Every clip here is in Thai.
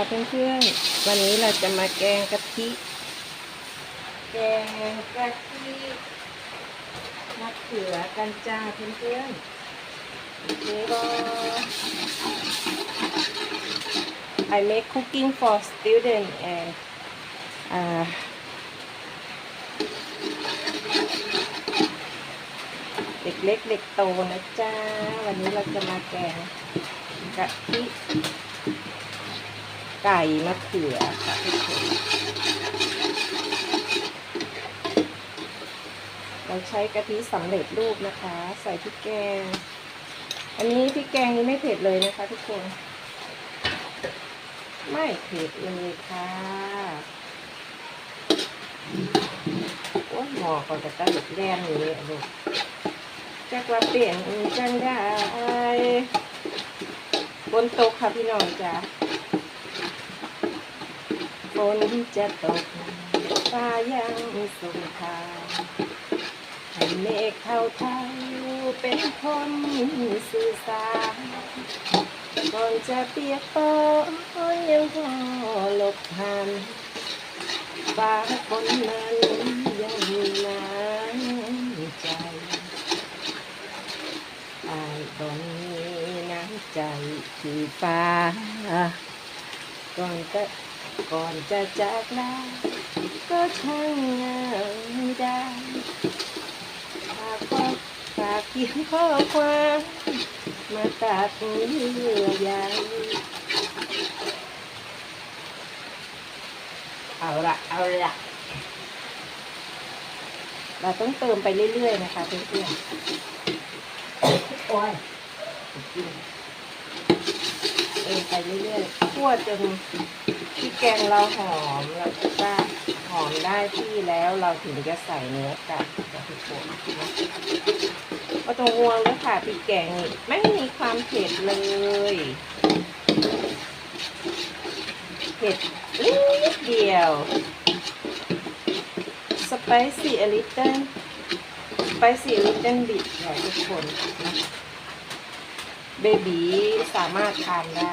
ค่ะเพื่อนๆ วันนี้เราจะมาแกงกะทิ แกงกะทิมะเขือกันจ้าเพื่อนๆโอเคบอ I make cooking for student and uh, เด็กเล็กเด็กโตนะจ้า วันนี้เราจะมาแกงกะทิ ไก่มะเขือค่ะทุกคนเราใช้กะทิสำเร็จรูปนะคะ ใส่พริกแกง อันนี้พริกแกงนี้ไม่เผ็ดเลยนะคะ ทุกคน ไม่เผ็ดเลยค่ะโอ้ยหมอก่อนจะตะลุกแดนอยู่เลยอะลูกจักว่าเปลี่ยนจังได้บนโต๊ะค่ะพี่น้องจ้า นจะตกฟ้ายังส่งทางให้เมฆเท่าเท่เป็นคนสื่อสารก่อนจะเปียกปอนยังพอหลบทันฟ้าฝนนั้นยังมีน้ำใจอายบนมีน้ำใจที่ฟ้าก่อนจะ ก่อนจะจากลาก็ช่างเงาได้ฝากข้อฝากเขียนข้อความมาตัดเยื่อใยเอาละเอาละเราต้องเติมไปเรื่อยๆนะคะเพื่อนๆโอ้ยเติมไปเรื่อยๆ วจนพริกแกงเราหอมเราคิดว่าหอมได้ที่แล้วเราถึงจะใส่เนื้อก่กับพริกป่นนะก็ต้องวงด้วยค่ะพริกแกงนี่ไม่มีความเผ็ดเลยเผ็ดนิดเดียว spicy a little spicy a little bit ค่ะทุกคนนะเบบีสามารถทานได้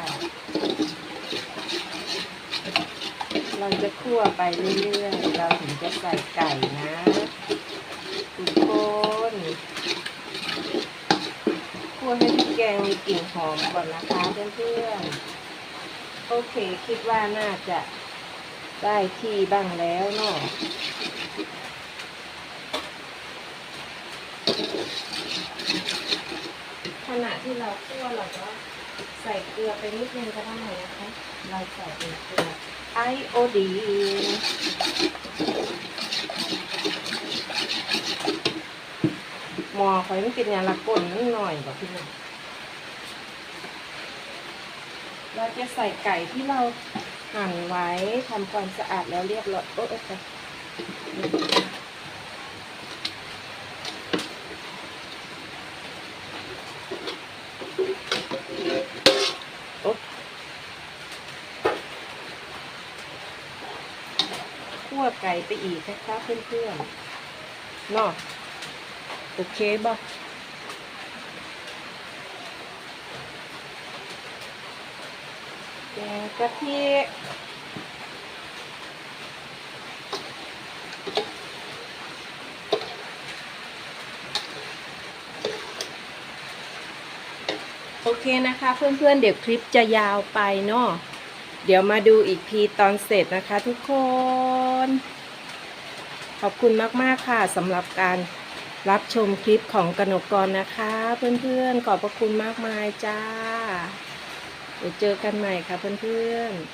เราจะคั่วไปเรื่อยๆ เราถึงจะใส่ไก่นะทุกคนคั่วให้พริกแกงมีกลิ่นหอมก่อนนะคะเพื่อนๆ โอเคคิดว่าน่าจะได้ที่บ้างแล้วเนาะขณะที่เราคั่วเราก็ใส่เกลือไปนิดนึงก็ได้นะคะ เราใส่เป็นเกลือ ไอโอดีหมอคอยมันเป็นยาละก้นนิดหน่อยกว่าพี่น้องเราจะใส่ไก่ที่เราหั่นไว้ทำความสะอาดแล้วเรียบร้อยโอ๊ยโอ๊ยไปโอ๊ย คั่ว ไก่ไปอีกนะคะเพื่อนๆเนาะโอเคบ่แกงกะทิโอเคนะคะ เพื่อนๆ เดี๋ยวคลิปจะยาวไปเนาะเดี๋ยวมาดูอีกทีตอนเสร็จนะคะทุกคน ขอบคุณมาก ๆ ค่ะสำหรับการรับชมคลิปของกนกกรนะคะ เพื่อน ๆ ขอบพระคุณมากมายจ้า เดี๋ยวเจอกันใหม่ค่ะเพื่อน ๆ